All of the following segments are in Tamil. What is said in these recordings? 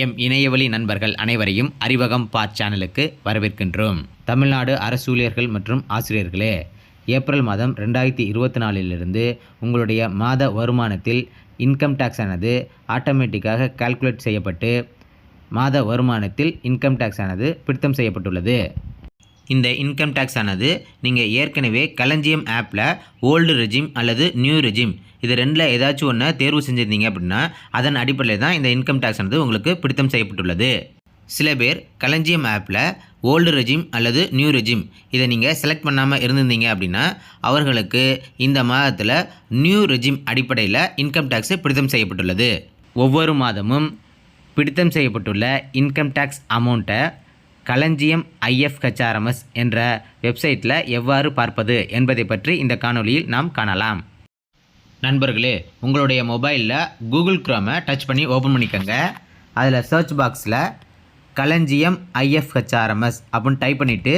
எம் இணையவழி நண்பர்கள் அனைவரையும் அறிவகம் பா சேனலுக்கு வரவேற்கின்றோம். தமிழ்நாடு அரசு ஊழியர்கள் மற்றும் ஆசிரியர்களே ஏப்ரல் மாதம் ரெண்டாயிரத்தி இருபத்தி நாலிலிருந்து உங்களுடைய மாத வருமானத்தில் இன்கம் டேக்ஸ் ஆனது ஆட்டோமேட்டிக்காக கால்குலேட் செய்யப்பட்டு மாத வருமானத்தில் இன்கம் டேக்ஸ் ஆனது பிடித்தம் செய்யப்பட்டுள்ளது. இந்த இன்கம் டேக்ஸ் ஆனது நீங்கள் ஏற்கனவே களஞ்சியம் ஆப்பில் ஓல்டு ரெஜிம் அல்லது நியூ ரெஜிம் இது ரெண்டில் ஏதாச்சும் ஒன்று தேர்வு செஞ்சுருந்தீங்க அப்படின்னா அதன் அடிப்படையில் தான் இந்த இன்கம் டேக்ஸ் ஆனது உங்களுக்கு பிடித்தம் செய்யப்பட்டுள்ளது. சில பேர் களஞ்சியம் ஆப்பில் ஓல்டு ரெஜிம் அல்லது நியூ ரெஜிம் இதை நீங்கள் செலக்ட் பண்ணாமல் இருந்திருந்தீங்க அப்படின்னா அவர்களுக்கு இந்த மாதத்தில் நியூ ரெஜிம் அடிப்படையில் இன்கம் டேக்ஸ் பிடித்தம் செய்யப்பட்டுள்ளது. ஒவ்வொரு மாதமும் பிடித்தம் செய்யப்பட்டுள்ள இன்கம் டேக்ஸ் அமௌண்ட்டை களஞ்சியம் ஐஎஃப்ஹெச்ஆர்எம்எஸ் என்ற வெப்சைட்டில் எவ்வாறு பார்ப்பது என்பதை பற்றி இந்த காணொளியில் நாம் காணலாம். நண்பர்களே உங்களுடைய மொபைலில் கூகுள் க்ரோமை டச் பண்ணி ஓப்பன் பண்ணிக்கோங்க. அதில் சர்ச் பாக்ஸில் களஞ்சியம் ஐஎஃப்ஹெச்ஆர்எம்எஸ் அப்படின்னு டைப் பண்ணிவிட்டு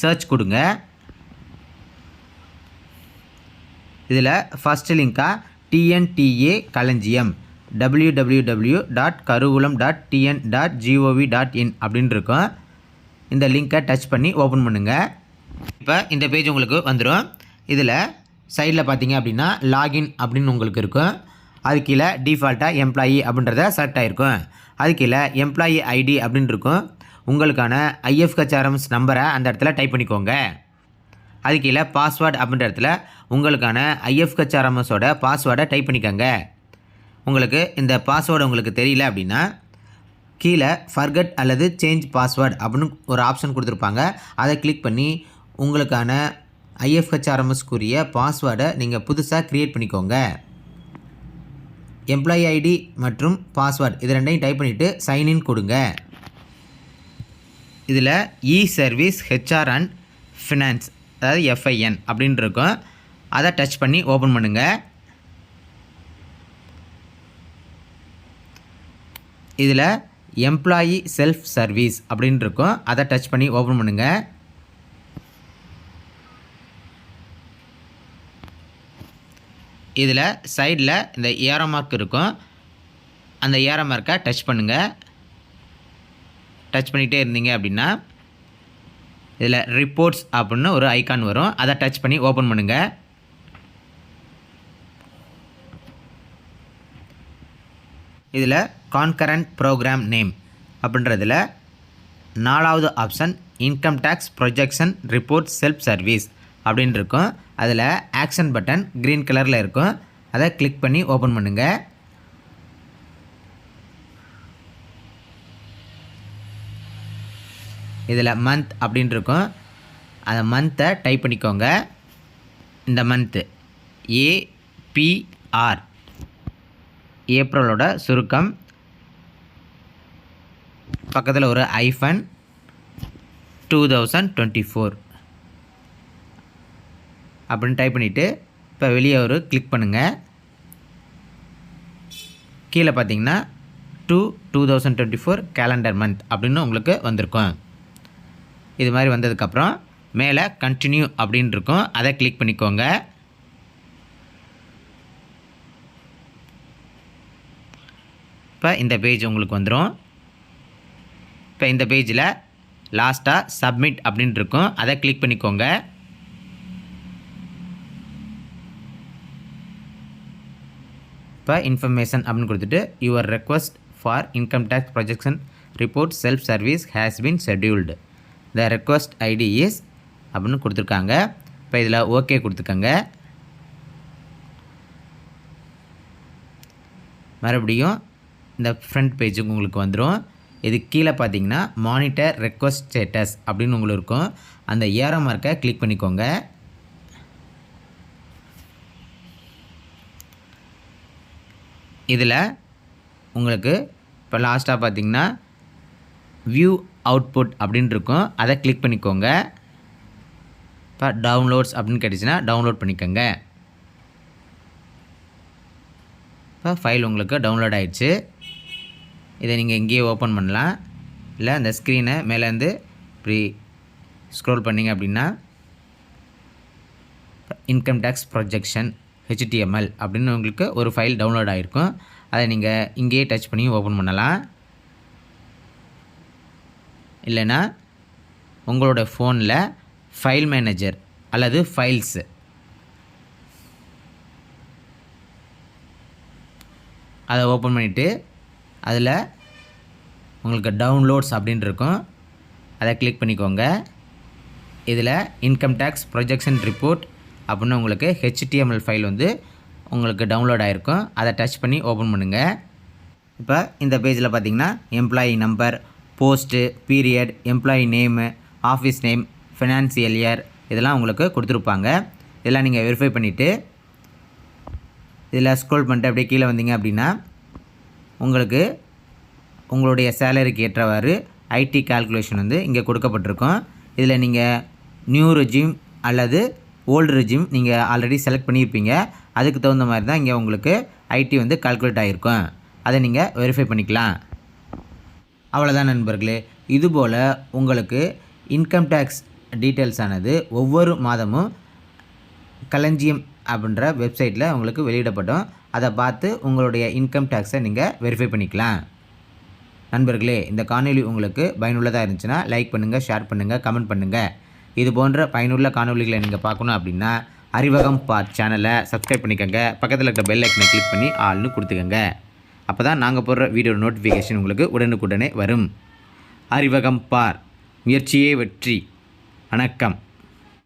சர்ச் கொடுங்க. இதில் first லிங்காக TNDTA Kalanjiyam W W W dot Karuvoolam dot TN dot GOV dot in அப்படின்னு இருக்கும். இந்த லிங்க்கை டச் பண்ணி ஓப்பன் பண்ணுங்கள் இப்போ இந்த பேஜ் உங்களுக்கு வந்துடும் இதில் சைடில் பார்த்தீங்க அப்படின்னா லாகின் அப்படின்னு உங்களுக்கு இருக்கும். அது கீழே டிஃபால்ட்டாக எம்ப்ளாயி அப்படின்றத செலக்ட் ஆகிருக்கும் அது கீழே எம்ப்ளாயி ஐடி அப்படின்னு இருக்கும். உங்களுக்கான ஐஎஃப்ஹெச்ஆர்எம்ஸ் நம்பரை அந்த இடத்துல டைப் பண்ணிக்கோங்க. அது கீழே பாஸ்வேர்டு அப்படின்ற இடத்துல உங்களுக்கான ஐஎஃப்ஹெச்ஆர்எம்எஸோட பாஸ்வேர்டை டைப் பண்ணிக்கோங்க. உங்களுக்கு இந்த பாஸ்வேர்டு உங்களுக்கு தெரியல அப்படின்னா கீழே ஃபர்கட் அல்லது சேஞ்ச் பாஸ்வேர்டு அப்படின்னு ஒரு ஆப்ஷன் கொடுத்துருப்பாங்க. அதை கிளிக் பண்ணி உங்களுக்கான ஐஎஃப்ஹெச்ஆர்எம்எஸ்க்குரிய பாஸ்வேர்டை நீங்கள் புதுசாக க்ரியேட் பண்ணிக்கோங்க. எம்ப்ளாயி ஐடி மற்றும் பாஸ்வேர்டு இது ரெண்டையும் டைப் பண்ணிவிட்டு சைன்இன் கொடுங்க. இதில் e service HR and finance அதாவது எஃப்ஐஎன் அப்படின்னு இருக்கும். அதை டச் பண்ணி ஓப்பன் பண்ணுங்கள் இதில் எம்ப்ளாயி செல்ஃப் சர்வீஸ் அப்படின்னு இருக்கும் அதை டச் பண்ணி ஓப்பன் பண்ணுங்கள் இதில் சைடில் இந்த ஏரோ மார்க் இருக்கும். அந்த ஏரோ மார்க்கை டச் பண்ணுங்கள் டச் பண்ணிகிட்டே இருந்தீங்க அப்படின்னா இதில் ரிப்போர்ட்ஸ் அப்படின்னு ஒரு ஐக்கான் வரும். அதை டச் பண்ணி ஓப்பன் பண்ணுங்கள் இதில் கான்கரண்ட் ப்ரோக்ராம் நேம் அப்படின்றதில் நாலாவது option income tax projection report self service அப்படின்னு இருக்கும். அதில் ஆக்ஷன் பட்டன் க்ரீன் கலரில் இருக்கும். அதை கிளிக் பண்ணி ஓப்பன் பண்ணுங்கள் இதில் மந்த் அப்படின்னு இருக்கும். அந்த மந்த்தை டைப் பண்ணிக்கோங்க. இந்த மந்த்து ஏபிஆர் ஏப்ரலோட சுருக்கம் பக்கத்தில் ஒரு hyphen two thousand twenty four அப்படின்னு டைப் பண்ணிவிட்டு இப்போ வெளியே ஒரு கிளிக் பண்ணுங்கள் கீழே பார்த்தீங்கன்னா to two thousand twenty four calendar month அப்படின்னு உங்களுக்கு வந்திருக்கும். இது மாதிரி வந்ததுக்கப்புறம் மேலே கண்டினியூ அப்படின்னு இருக்கும். அதை கிளிக் பண்ணிக்கோங்க. இப்போ இந்த பேஜ் உங்களுக்கு வந்துடும் இப்போ இந்த பேஜில் லாஸ்ட்டாக சப்மிட் அப்படின்னு இருக்கும் அதை கிளிக் பண்ணிக்கோங்க. இப்போ இன்ஃபர்மேஷன் அப்படின்னு கொடுத்துட்டு your request for income tax projection report self service has been scheduled the request ID is அப்படின்னு கொடுத்துருக்காங்க. இப்போ இதில் ஓகே கொடுத்துக்கோங்க. மறுபடியும் இந்த ஃப்ரண்ட் பேஜுக்கு உங்களுக்கு வந்துடும் இது கீழே பார்த்தீங்கன்னா மானிட்டர் ரெக்வஸ்ட் ஸ்டேட்டஸ் அப்படின்னு உங்களுக்கு இருக்கும். அந்த ஏரோ மார்க்கை கிளிக் பண்ணிக்கோங்க. இதில் உங்களுக்கு இப்போ லாஸ்ட்டாக பார்த்தீங்கன்னா வியூ அவுட்புட் அப்படின்னு இருக்கும். அதை கிளிக் பண்ணிக்கோங்க. இப்போ டவுன்லோட்ஸ் அப்படின்னு கேட்டுச்சுன்னா டவுன்லோட் பண்ணிக்கோங்க. இப்போ ஃபைல் உங்களுக்கு டவுன்லோட் ஆகிடுச்சு இதை நீங்கள் இங்கேயே ஓப்பன் பண்ணலாம். இல்லை அந்த ஸ்க்ரீனை மேலேருந்து இப்படி ஸ்க்ரோல் பண்ணிங்க அப்படின்னா இன்கம் டேக்ஸ் ப்ரொஜெக்ஷன் ஹெச்டிஎம்எல் அப்படின்னு உங்களுக்கு ஒரு ஃபைல் டவுன்லோட் ஆகிருக்கும் அதை நீங்கள் இங்கேயே டச் பண்ணி ஓப்பன் பண்ணலாம். இல்லைன்னா உங்களோட ஃபோனில் ஃபைல் மேனேஜர் அல்லது ஃபைல்ஸு அதை ஓப்பன் பண்ணிவிட்டு அதில் உங்களுக்கு டவுன்லோட்ஸ் அப்படின்னு இருக்கும் அதை கிளிக் பண்ணிக்கோங்க. இதில் இன்கம் டேக்ஸ் ப்ரொஜெக்ஷன் ரிப்போர்ட் அப்படின்னு உங்களுக்கு ஹெச்டிஎம்எல் ஃபைல் வந்து உங்களுக்கு டவுன்லோட் ஆகிருக்கும் அதை டச் பண்ணி ஓப்பன் பண்ணுங்கள் இப்போ இந்த பேஜில் பார்த்தீங்கன்னா employee number post period employee name office name financial year இதெல்லாம் உங்களுக்கு கொடுத்துருப்பாங்க. இதெல்லாம் நீங்கள் வெரிஃபை பண்ணிவிட்டு இதில் ஸ்க்ரோல் பண்ணிட்டு அப்படியே கீழே வந்தீங்க அப்படின்னா உங்களுக்கு உங்களுடைய சேலரிக்கு ஏற்றவாறு ஐடி கால்குலேஷன் வந்து இங்கே கொடுக்கப்பட்டிருக்கும். இதில் நீங்கள் நியூ ரெஜிம் அல்லது ஓல்டு ரெஜிம் நீங்கள் ஆல்ரெடி செலக்ட் பண்ணியிருப்பீங்க. அதுக்கு தகுந்த மாதிரி தான் இங்கே உங்களுக்கு ஐடி வந்து கால்குலேட் ஆகிருக்கும் அதை நீங்கள் வெரிஃபை பண்ணிக்கலாம். அவ்வளோதான் நண்பர்களே. இதுபோல் உங்களுக்கு இன்கம் டேக்ஸ் டீட்டெயில்ஸ் ஆனது ஒவ்வொரு மாதமும் களஞ்சியம் அப்படின்ற வெப்சைட்டில் உங்களுக்கு வெளியிடப்படும். அதை பார்த்து உங்களுடைய இன்கம் டேக்ஸை நீங்கள் வெரிஃபை பண்ணிக்கலாம். நண்பர்களே இந்த காணொலி உங்களுக்கு பயனுள்ளதாக இருந்துச்சுன்னா லைக் பண்ணுங்கள் ஷேர் பண்ணுங்கள் கமெண்ட் பண்ணுங்கள் இது போன்ற பயனுள்ள காணொலிகளை நீங்கள் பார்க்கணும் அப்படின்னா அறிவகம் பார் சேனலை சப்ஸ்கிரைப் பண்ணிக்கோங்க. பக்கத்தில் இருக்க பெல் ஐக்கனை கிளிக் பண்ணி ஆள்னு கொடுத்துக்கோங்க. அப்போ தான் நாங்கள் போடுற வீடியோ நோட்டிஃபிகேஷன் உங்களுக்கு உடனுக்குடனே வரும். அறிவகம் பார் முயற்சியே வெற்றி வணக்கம்.